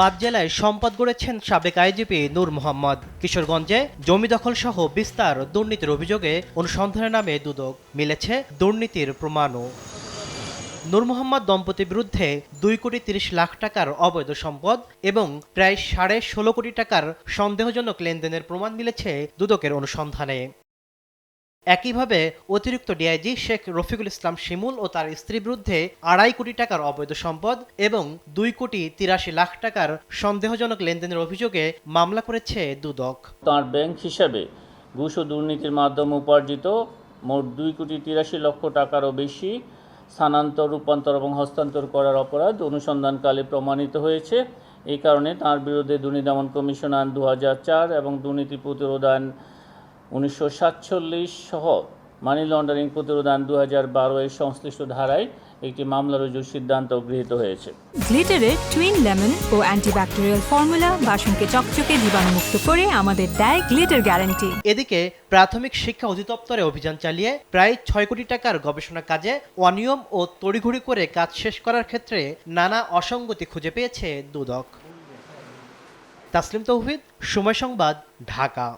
পাঁচ জেলায় সম্পদ গড়েছেন সাবেক আইজিপি নূর মোহাম্মদ। কিশোরগঞ্জে জমি দখল সহ বিস্তার দুর্নীতির অভিযোগে অনুসন্ধানের নামে দুদক, মিলেছে দুর্নীতির প্রমাণও। নূর মোহাম্মদ দম্পতির বিরুদ্ধে দুই কোটি তিরিশ লাখ টাকার অবৈধ সম্পদ এবং প্রায় সাড়ে ষোলো কোটি টাকার সন্দেহজনক লেনদেনের প্রমাণ মিলেছে দুদকের অনুসন্ধানে। একইভাবে অতিরিক্ত ডিআইজি শেখ রফিকুল ইসলাম শিমুল ও তার স্ত্রীর বিরুদ্ধে আড়াই কোটি টাকার অবৈধ সম্পদ এবং দুই কোটি তিরাশি লাখ টাকার সন্দেহজনক লেনদেনের অভিযোগে মামলা করেছে দুদক। তার ব্যাংক হিসাবে ঘুষ ও দুর্নীতির মাধ্যমে উপার্জিত মোট দুই কোটি তিরাশি লক্ষ টাকারও বেশি স্থানান্তর, রূপান্তর এবং হস্তান্তর করার অপরাধ অনুসন্ধানকালে প্রমাণিত হয়েছে। এই কারণে তার বিরুদ্ধে দুর্নীতি দমন কমিশন আইন দু এবং দুর্নীতি প্রতিরোধ আইন উনিশশো সাতচল্লিশ সহ মানি লন্ডারিং প্রতিরোধ আইন দু হাজার বারো এর সংশ্লিষ্ট ধারায় একটি মামলা রুজুর সিদ্ধান্ত গৃহীত হয়েছে। গ্লিটারের টুইন লেমন ও অ্যান্টিব্যাকটেরিয়াল ফর্মুলা বাসনকে চকচকে জীবাণুমুক্ত করে আমাদের দেয় গ্লিটার গ্যারান্টি এদিকে প্রাথমিক শিক্ষা অধিদপ্তরে অভিযান চালিয়ে প্রায় ছয় কোটি টাকার গবেষণা কাজে অনিয়ম ও তড়িঘড়ি করে কাজ শেষ করার ক্ষেত্রে নানা অসঙ্গতি খুঁজে পেয়েছে দুদক। তাসলিম তৌহিদ সময় সংবাদ ঢাকা।